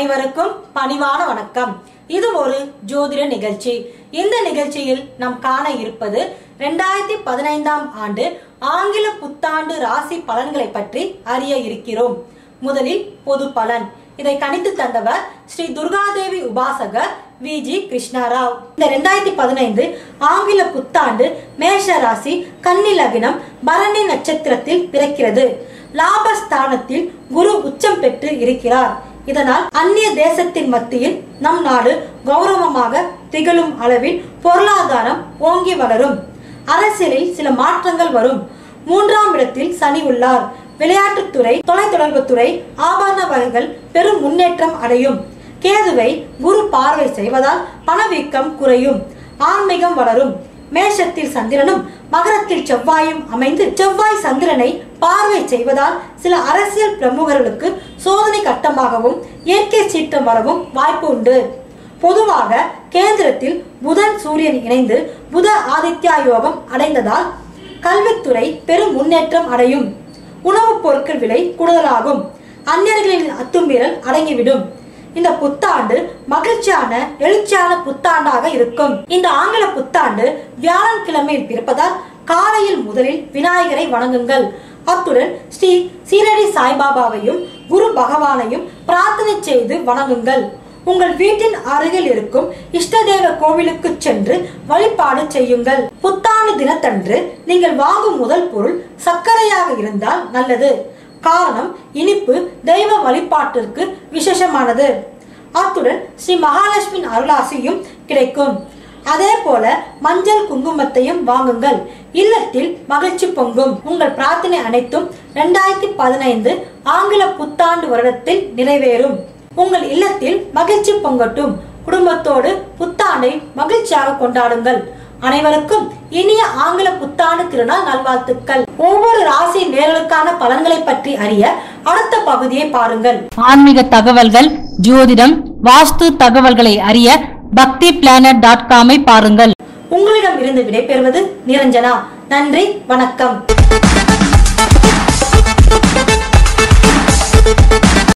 அனைவருக்கும் பணிவான வணக்கம். இது ஒரு ஜோதிட நிகழ்ச்சி. இந்த நிகழ்ச்சியில் நாம் காண இருப்பது ரெண்டாயிரத்தி பதினைந்தாம் ஆண்டு ஆங்கில புத்தாண்டு ராசி பலன்களை பற்றி அறிய இருக்கிறோம். முதலில் பொது பலன். இதை கணித்து தந்தவர் ஸ்ரீ துர்காதேவி உபாசகர் வி. ஜி. கிருஷ்ணாராவ். இந்த ரெண்டாயிரத்தி பதினைந்து ஆங்கில புத்தாண்டு மேஷ ராசி கன்னி லக்னம் பரணி நட்சத்திரத்தில் பிறக்கிறது. லாபஸ்தானத்தில் குரு உச்சம் பெற்று இருக்கிறார். இதனால் அந்நிய தேசத்தின் மத்தியில் நம் நாடு கௌரவமாக திகழும் அளவில் பொருளாதாரம் ஓங்கி வளரும். அரசியலில் சில மாற்றங்கள் வரும். மூன்றாம் இடத்தில் சனி உள்ளார். விளையாட்டுத்துறை தொலைத்தொடர்புத்துறை ஆபரண வகைகள் பெரும் முன்னேற்றம் அடையும். கேதுவை குரு பார்வை செய்வதால் பணவீக்கம் குறையும். ஆன்மீகம் வளரும். மேஷத்தில் சந்திரனும் மகரத்தில் செவ்வாயும் அமைந்து செவ்வாய் சந்திரனை பார்வை செய்வதால் சில அரசியல் பிரமுகர்களுக்கு சோதனை கட்டமாகவும் இயற்கை சீற்றம் வரவும் வாய்ப்பு உண்டு. பொதுவாக கேந்திரத்தில் புதன் சூரியன் இணைந்து புத ஆதித்யா யோகம் அடைந்ததால் கல்வித்துறை பெரும் முன்னேற்றம் அடையும். உணவுப் பொருட்கள் விலை கூடுதலாகும். அந்நியர்களின் அத்துமீறல் அடங்கிவிடும். இந்த புத்தாண்டு மகிழ்ச்சியான எழுச்சியான புத்தாண்டாக இருக்கும். இந்த ஆங்கில புத்தாண்டு வியாழக்கிழமையில் பிறப்பதால் காலையில் முதலில் விநாயகரை வணங்குங்கள். அத்துடன் ஸ்ரீ சீரடி சாய்பாபாவையும் குரு பகவானையும் பிரார்த்தனை செய்து வணங்குங்கள். உங்கள் வீட்டின் அருகில் இருக்கும் இஷ்டதேவ கோவிலுக்கு சென்று வழிபாடு செய்யுங்கள். புத்தாண்டு தினத்தன்று நீங்கள் வாங்கும் முதல் பொருள் சர்க்கரையாக இருந்தால் நல்லது. காரணம் இனிப்பு தெய்வ வழிபாட்டிற்கு விசேஷமானது. அத்துடன் ஸ்ரீ மகாலட்சுமி அருளாசியும் கிடைக்கும். அதே போல மஞ்சள் குங்குமத்தையும் வாங்குங்கள். இல்லத்தில் மகிழ்ச்சி பொங்கும். உங்கள் பிரார்த்தனை அனைத்தும் இரண்டாயிரத்தி பதினைந்து ஆங்கில புத்தாண்டு வருடத்தில் நிறைவேறும். உங்கள் இல்லத்தில் மகிழ்ச்சி பொங்கட்டும். குடும்பத்தோடு புத்தாண்டை மகிழ்ச்சியாக கொண்டாடுங்கள். அனைவருக்கும் இனிய ஆங்கில புத்தாண்டு திருநாள் நல்வாழ்த்துக்கள். ஒவ்வொரு ராசி நேர்களுக்கான பலன்களை பற்றி அறிய அடுத்த பகுதியை பாருங்கள். ஆன்மீக தகவல்கள் ஜோதிடம் வாஸ்து தகவல்களை அறிய பக்தி பிளானட் டாட் காமை பாருங்கள். உங்களிடம் இருந்து விடைபெறுவது நிரஞ்சனா. நன்றி வணக்கம்.